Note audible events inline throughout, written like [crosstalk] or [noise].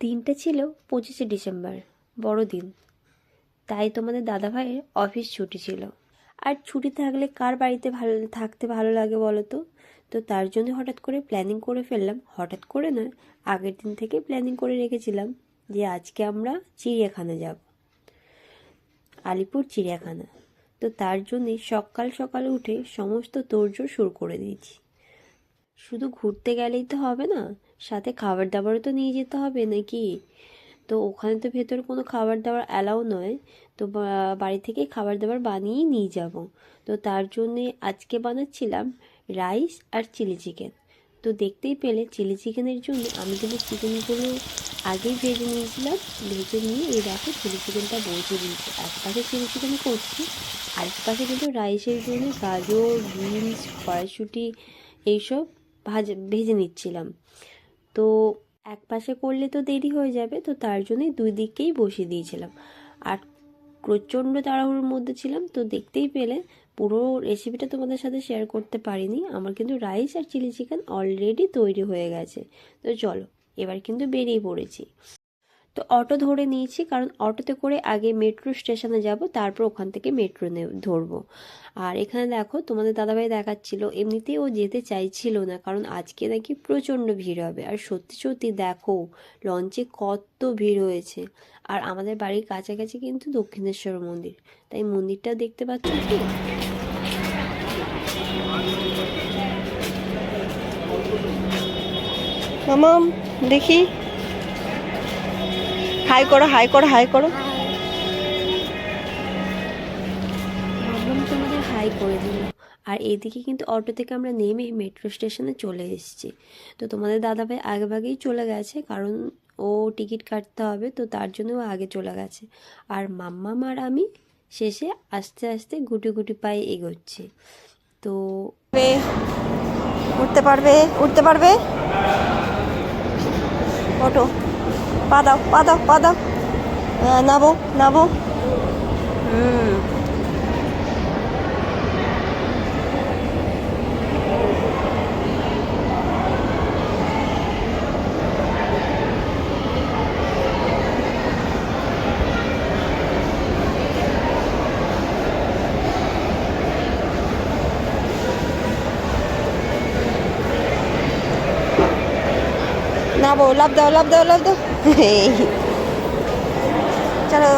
দিনটা ছিল পঁচিশে ডিসেম্বর বড়দিন তাই তোমাদের দাদাভাইয়ের অফিস ছুটি ছিল। আর ছুটি থাকলে কার বাড়িতে ভালো, থাকতে ভালো লাগে বলো তো? তো তার জন্য হঠাৎ করে প্ল্যানিং করে ফেললাম। হঠাৎ করে নয়, আগের দিন থেকে প্ল্যানিং করে রেখেছিলাম যে আজকে আমরা চিড়িয়াখানা যাব। আলিপুর চিড়িয়াখানা। তো তার জন্যে সকাল সকাল উঠে সমস্ত তোড়জোড় শুরু করে দিয়েছি। শুধু ঘুরতে গেলেই তো হবে না সাথে খাবার দাবারও তো নিয়ে যেতে হবে নাকি? তো ওখানে তো ভেতরে কোনো খাবার দাবার অ্যালাউ নয়। তো বাড়ি থেকে খাবার দাবার বানিয়েই নিয়ে যাব। তো তার জন্যে আজকে বানাচ্ছিলাম রাইস আর চিলি চিকেন। তো দেখতেই পেলে চিলি চিকেনের জন্য আমি কিন্তু চিকেনগুলো আগেই ভেজে নিয়েছিলাম। ভেজে নিয়ে এই দেখো চিলি চিকেনটা বসে দিয়েছি। এক পাশে চিলি চিকেন করছি, আরেক পাশে কিন্তু রাইসের জন্য গাজর, বিনস, কড়াইশুঁটি এইসব ভাজা, ভেজে নিচ্ছিলাম। তো এক পাশে করলে তো দেরি হয়ে যাবে, তো তার জন্যই দুই দিকেই বসিয়ে দিয়েছিলাম। আর প্রচণ্ড তাড়াহুড়োর মধ্যে ছিলাম, তো দেখতেই পেলে পুরো রেসিপিটা তোমাদের সাথে শেয়ার করতে পারিনি। আমার কিন্তু রাইস আর চিলি চিকেন অলরেডি তৈরি হয়ে গেছে। তো চলো, এবার কিন্তু বেরিয়ে পড়েছি। তো অটো ধরে নিয়েছি, কারণ অটোতে করে আগে মেট্রো স্টেশনে যাব, তারপর ওখান থেকে মেট্রো ধরবো। আর এখানে দেখো, তোমাদের দাদাভাই দেখাচ্ছিল এমনিতেই ও যেতে চাইছিল না, কারণ আজকে নাকি প্রচণ্ড ভিড় হবে। আর সত্যি সত্যি দেখো, লঞ্চে কত ভিড় হয়েছে। আর আমাদের বাড়ির কাছাকাছি কিন্তু দক্ষিণেশ্বর মন্দির, তাই মন্দিরটা দেখতে পাচ্ছ কি? দেখি। হাই করো হাই করো হাই করো। তোমাদের হাই করে দিল। আর এদিকে কিন্তু অটো থেকে আমরা নেমে মেট্রো স্টেশনে চলে এসেছি। তো তোমাদের দাদাভাই আগে ভাগেই চলে গেছে কারণ ও টিকিট কাটতে হবে তো তার জন্য ও আগে চলে গেছে। আর মাম্মাম আর আমি শেষে আস্তে আস্তে গুটি গুটি পায়ে এগোচ্ছি। তো উঠতে পারবে উঠতে পারবে? 霸道霸道霸道，呃，拿不拿不，嗯拿不拿不 nabo. [laughs] চলো।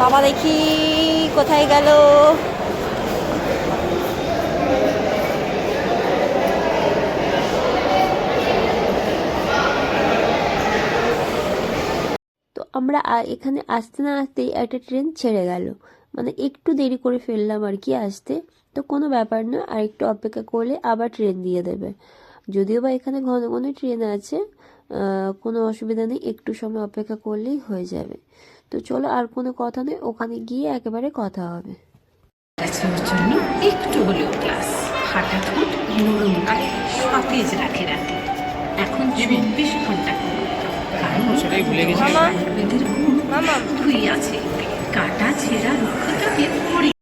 বাবা দেখি কোথায় গেল। আমরা এখানে আসতে না আসতেই একটা ট্রেন ছেড়ে গেল। মানে একটু দেরি করে ফেললাম আর কি আসতে। তো কোনো ব্যাপার নয় আর একটু অপেক্ষা করলে আবার ট্রেন দিয়ে দেবে। যদিও বা এখানে ঘন ঘন ট্রেন আছে কোনো অসুবিধা নেই একটু সময় অপেক্ষা করলেই হয়ে যাবে। তো চলো আর কোনো কথা নেই ওখানে গিয়ে একেবারে কথা হবে। জন্য একটু হলেও ক্লাস হাঁটা ঠোঁট নরম গায়ে সতেজ রাখে রাতে। এখন চব্বিশ ঘণ্টা। কারণ আছে কাটা ছেঁড়া রুক্ষতাকে পরি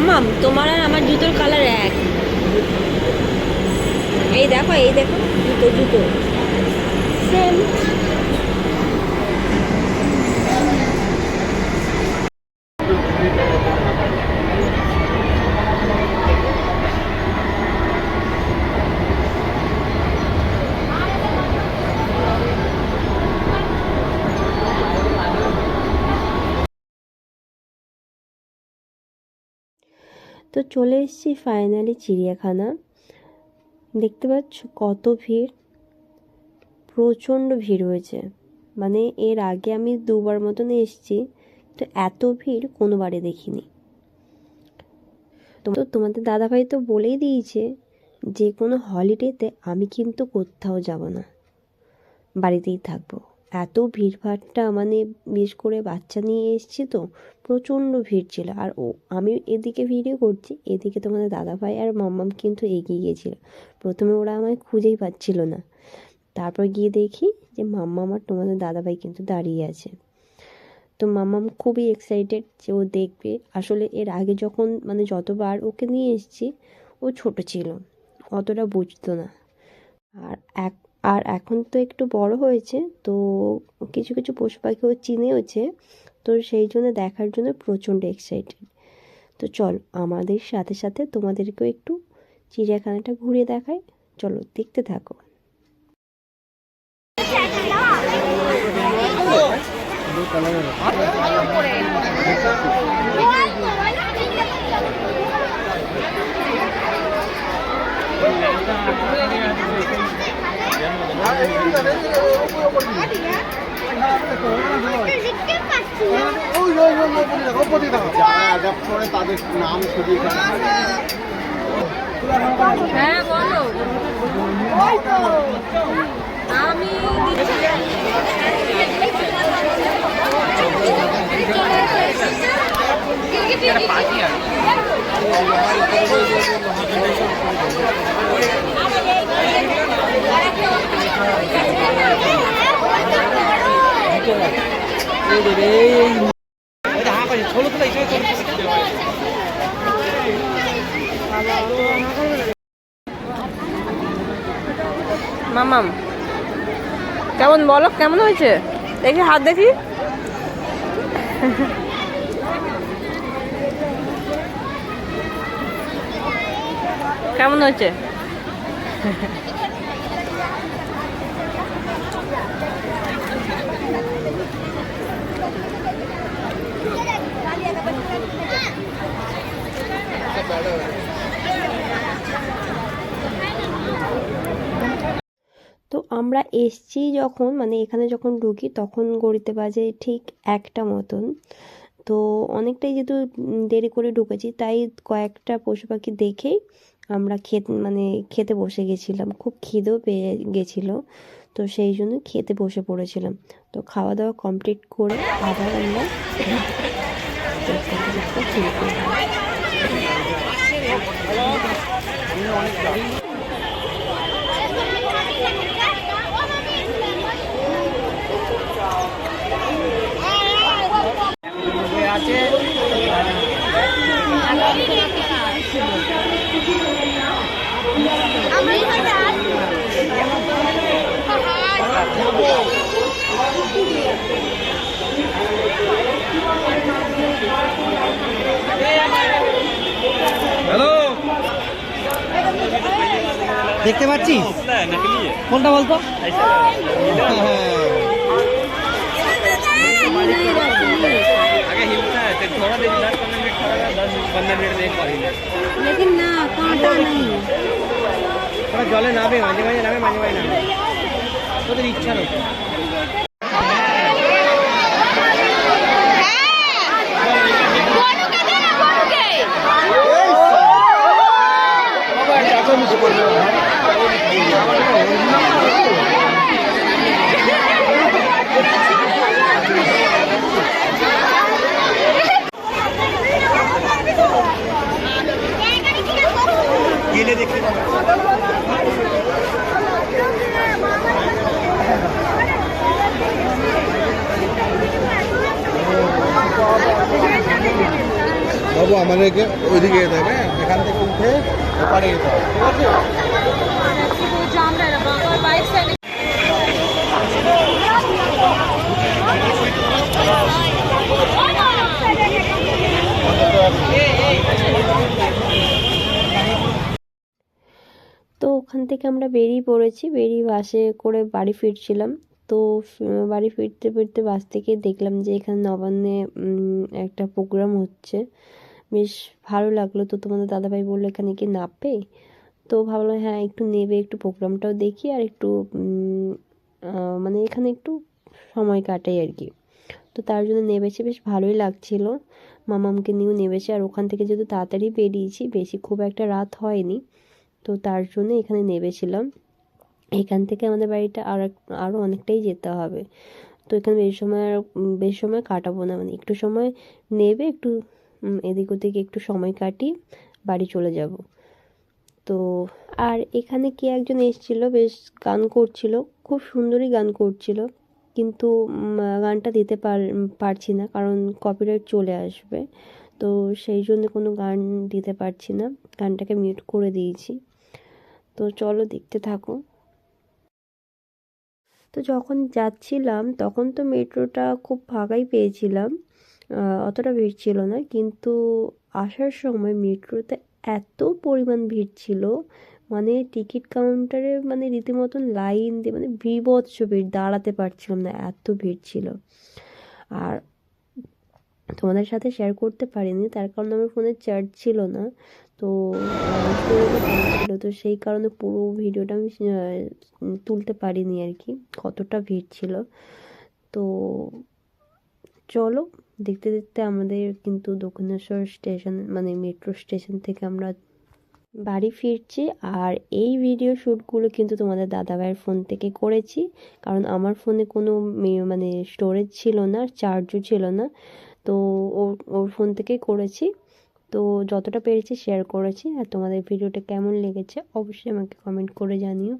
মামাম তোমার আর আমার জুতোর কালার এক। এই দেখো এই দেখো জুতো জুতো। সেম তো চলে এসেছি ফাইনালি চিড়িয়াখানা। দেখতে পাচ্ছ কত ভিড়। প্রচণ্ড ভিড় হয়েছে। মানে এর আগে আমি দুবার মতন এসেছি, তো এত ভিড় কোনোবারে দেখিনি। তো তোমাদের দাদাভাই তো বলেই দিয়েছে, যে কোনো হলিডেতে আমি কিন্তু কোথাও যাব না। বাড়িতেই থাকব। এত ভিড়ভাড়টা মানে বিশেষ করে বাচ্চা নিয়ে এসেছি তো, প্রচণ্ড ভিড় ছিল। আর ও, আমি এদিকে ভিডিও করছি, এদিকে তোমাদের দাদাভাই আর মাম্মাম কিন্তু এগিয়ে গিয়েছিল। প্রথমে ওরা আমায় খুঁজেই পাচ্ছিল না। তারপর গিয়ে দেখি যে মাম্মা আমার তোমাদের দাদাভাই কিন্তু দাঁড়িয়ে আছে। তো মাম্মাম খুবই এক্সাইটেড যে ও দেখবে। আসলে এর আগে যখন মানে যতবার ওকে নিয়ে এসেছি, ও ছোট ছিল, অতটা বুঝতো না। আর এক আর এখন তো একটু বড় হয়েছে তো কিছু কিছু পশু পাখি ও চিনেওছে তো সেই জন্য দেখার জন্য প্রচণ্ড এক্সাইটেড তো চল আমাদের সাথে সাথে তোমাদেরকেও একটু চিড়িয়াখানাটা ঘুরিয়ে দেখায় চলো দেখতে থাকো। ওপরে দেখো ওপরে দেখো যারা অ্যাডাপ্ট মামাম কেমন বলো কেমন হয়েছে? দেখি হাত দেখি। কেমন হয়েছে? তো আমরা এসছি যখন মানে এখানে যখন ঢুকি তখন গড়িতে বাজে ঠিক একটা মতন। তো অনেকটাই যেহেতু দেরি করে ঢুকেছি, তাই কয়েকটা পশু পাখি দেখেই আমরা খেত মানে খেতে বসে গেছিলাম। খুব খিদেও পেয়ে গেছিল। তো সেই জন্য খেতে বসে পড়েছিলাম। তো খাওয়া দাওয়া কমপ্লিট করে আবার আমরা দেখতে পাচ্ছিস কোনটা বলতো आगे हिलता है तो थोड़ा देर दस पंद्रह मिनट खड़ा दस पंद्रह मिनट देख पाएंगे लेकिन ना कांटा नहीं ওরা জলে নামে মাঝে মাঝে নামে মাঝে মাঝে নামে তোদের ইচ্ছা রয়েছে গেলে দেখতে পাবে বাবু আমাদেরকে ওইদিকে যেতে হবে এখান থেকে উঠে ওপারে যেতে হবে, ঠিক আছে? তো ওখান থেকে আমরা বেরিয়ে পড়েছি, বেরিয়ে বাসে করে বাড়ি ফিরছিলাম। তো বাড়ি ফিরতে ফিরতে বাস থেকে দেখলাম যে এখানে নবান্নে একটা প্রোগ্রাম হচ্ছে। বেশ ভালো লাগল। তো তোমাদের দাদাভাই বলল, এখানে কি নামবে তো ভাবলাম হ্যাঁ একটু নেবে, একটু প্রোগ্রামটাও দেখি আর একটু মানে এখানে একটু সময় কাটাই আর কি। তো তার জন্য নেবেছে, বেশ ভালোই লাগছিল। মামামকে নিয়েও নেবেছে আর ওখান থেকে যেহেতু তাড়াতাড়ি বেরিয়েছি, বেশি খুব একটা রাত হয়নি। তো তার জন্য এখানে নেবেছিলাম। এখান থেকে আমাদের বাড়িটা আর আরও অনেকটাই যেতে হবে। তো এখানে বেশি সময় আর বেশি সময় কাটাবো না। মানে একটু সময় নেবে, একটু এদিক ওদিক একটু সময় কাটিয়ে বাড়ি চলে যাব। তো আর এখানে কে একজন এসেছিল, বেশ গান করছিল, খুব সুন্দরই গান করছিল, কিন্তু গানটা দিতে পার, পারছি না, কারণ কপিরাইট চলে আসবে। তো সেই জন্য কোনো গান দিতে পারছি না, গানটাকে মিউট করে দিয়েছি। তো চলো দেখতে থাকো। তো যখন যাচ্ছিলাম, তখন তো মেট্রোটা খুব ফাঁকাই পেয়েছিলাম। অতটা ভিড় ছিল না। কিন্তু আসার সময় মেট্রোতে এত পরিমাণ ভিড় ছিল মানে টিকিট কাউন্টারে মানে রীতিমতন লাইন দিয়ে মানে বিভৎস ভিড়, দাঁড়াতে পারছিলাম না, এত ভিড় ছিল। আর তোমাদের সাথে শেয়ার করতে পারিনি, তার কারণ আমার ফোনে চার্জ ছিল না। তো ছিল তো সেই কারণে পুরো ভিডিওটা আমি তুলতে পারিনি আর কি, কতটা ভিড় ছিল। তো চলো দেখতে দেখতে আমাদের কিন্তু দক্ষিণেশ্বর স্টেশন মানে মেট্রো স্টেশন থেকে আমরা বাড়ি ফিরছি। আর এই ভিডিও শ্যুটগুলো কিন্তু তোমাদের দাদাভাইয়ের ফোন থেকে করেছি। কারণ আমার ফোনে কোনো মানে স্টোরেজ ছিল না চার্জও ছিল না। তো ওর ওর ফোন থেকেই করেছি। তো যতটা পেরেছি শেয়ার করেছি। আর তোমাদের ভিডিওটা কেমন লেগেছে অবশ্যই আমাকে কমেন্ট করে জানিও।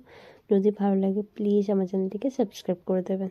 যদি ভালো লাগে প্লিজ আমার চ্যানেলটিকে সাবস্ক্রাইব করে দেবেন।